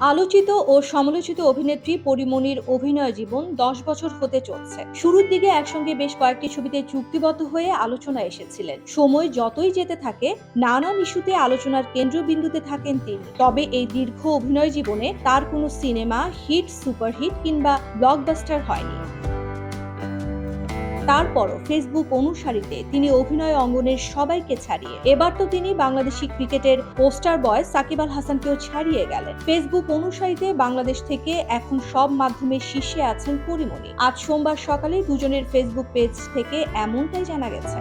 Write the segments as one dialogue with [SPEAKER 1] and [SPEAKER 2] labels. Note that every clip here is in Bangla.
[SPEAKER 1] আলোচিত ও সমালোচিত অভিনেত্রী পরিমণির অভিনয় জীবন দশ বছর হতে চলছে। শুরুর দিকে একসঙ্গে বেশ কয়েকটি ছবিতে চুক্তিবদ্ধ হয়ে আলোচনায় এসেছিলেন। সময় যতই যেতে থাকে নানান ইস্যুতে আলোচনার কেন্দ্রবিন্দুতে থাকেন তিনি। তবে এই দীর্ঘ অভিনয় জীবনে তার কোনো সিনেমা, হিট, সুপারহিট কিংবা ব্লকবাস্টার হয়নি। তারপরও ফেসবুক অনুসারীতে তিনি অভিনয় অঙ্গনের সবাইকে ছাড়িয়ে, এবার তো তিনি বাংলাদেশি ক্রিকেটের পোস্টার বয় সাকিব আল হাসানকেও ছাড়িয়ে গেলেন। ফেসবুক অনুসারীতে বাংলাদেশ থেকে এখন সব মাধ্যমে শীর্ষে আছেন পরিমণি। আজ সোমবার সকালে দুজনের ফেসবুক পেজ থেকে এমনটাই জানা গেছে।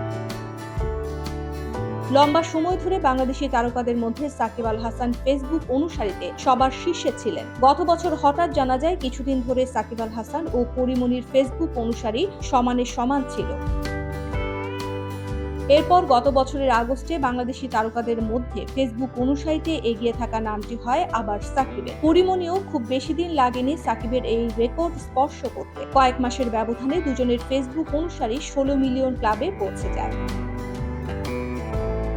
[SPEAKER 1] লম্বা সময় ধরে বাংলাদেশি তারকাদের মধ্যে সাকিব আল হাসান ফেসবুক অনুসারীতে সবার শীর্ষে ছিলেন। গত বছর হঠাৎ জানা যায় কিছুদিন ধরে সাকিব আল হাসান ও পরিমনির ফেসবুক অনুসারী সমানে সমান ছিল। এরপর গত বছরের আগস্টে বাংলাদেশি তারকাদের মধ্যে ফেসবুক অনুসারীতে এগিয়ে থাকা নামটি হয় আবার সাকিবের। পরিমণিও খুব বেশি দিন লাগেনি সাকিবের এই রেকর্ড স্পর্শ করতে। কয়েক মাসের ব্যবধানে দুজনের ফেসবুক অনুসারী ষোলো মিলিয়ন ক্লাবে পৌঁছে যায়।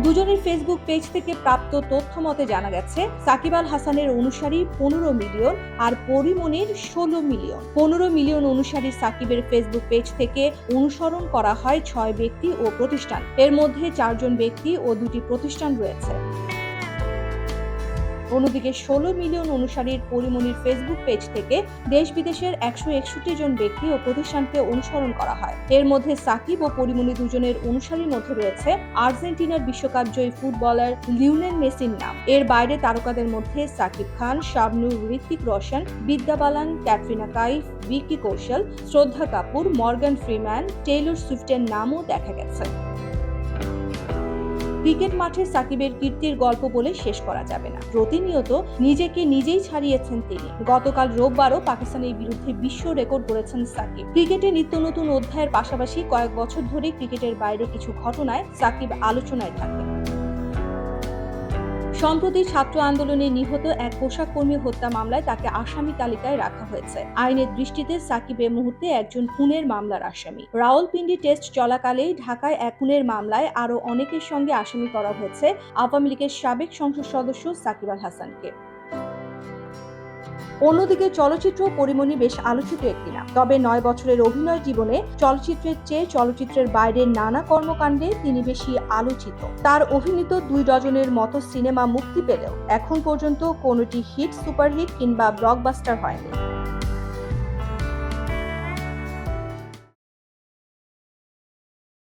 [SPEAKER 1] দুজনের ফেসবুক পেজ থেকে প্রাপ্ত তথ্য মতে জানা গেছে, সাকিব আল হাসানের অনুসারী পনেরো মিলিয়ন আর পরিমণির ষোলো মিলিয়ন। পনেরো মিলিয়ন অনুসারী সাকিবের ফেসবুক পেজ থেকে অনুসরণ করা হয় ছয় ব্যক্তি ও প্রতিষ্ঠান। এর মধ্যে চারজন ব্যক্তি ও দুটি প্রতিষ্ঠান রয়েছে। অন্যদিকে ষোলো মিলিয়ন অনুসারীর পরিমণির ফেসবুক পেজ থেকে দেশ বিদেশের একশো একষট্টি জন ব্যক্তি ও প্রতিষ্ঠানকে অনুসরণ করা হয়। এর মধ্যে সাকিব ও পরিমণি দুজনের অনুসারীর মধ্যে রয়েছে আর্জেন্টিনার বিশ্বকাপ জয়ী ফুটবলার লিওনেল মেসির নাম। এর বাইরে তারকাদের মধ্যে Shakib Khan, Shabnur Hrithik Roshan, Vidya Balan, Katrina Kaif, Vicky Kaushal, Shraddha Kapoor, Morgan Freeman, Taylor সুইফটের নামও দেখা গেছে। ক্রিকেট মাঠে সাকিবের কীর্তির গল্প বলে শেষ করা যাবে না। প্রতিনিয়ত নিজেকে নিজেই ছাড়িয়েছেন তিনি। গতকাল রোববারও পাকিস্তানের বিরুদ্ধে বিশ্ব রেকর্ড করেছেন সাকিব। ক্রিকেটে নিত্য নতুন অধ্যায়ের পাশাপাশি কয়েক বছর ধরে ক্রিকেটের বাইরে কিছু ঘটনায় সাকিব আলোচনায় থাকেন। সম্প্রতি ছাত্র আন্দোলনে নিহত এক পোশাক কর্মী হত্যা মামলায় তাকে আসামি তালিকায় রাখা হয়েছে। আইনের দৃষ্টিতে সাকিব এ মুহূর্তে একজন খুনের মামলার আসামি। রাওয়ালপিন্ডি টেস্ট চলাকালেই ঢাকায় এক খুনের মামলায় আরও অনেকের সঙ্গে আসামি করা হয়েছে আওয়ামী লীগের সাবেক সংসদ সদস্য সাকিব আল হাসানকে। অন্যদিকে চলচ্চিত্র পরিমণি বেশ আলোচিত একটি নাম। তবে নয় বছরের অভিনয় জীবনে চলচ্চিত্রের চেয়ে চলচ্চিত্রের বাইরের নানা কর্মকাণ্ডে তিনি বেশি আলোচিত। তার অভিনীত দুই ডজনের মতো সিনেমা মুক্তি পেলেও এখন পর্যন্ত কোনোটি হিট, সুপারহিট কিংবা ব্লকবাস্টার হয়নি।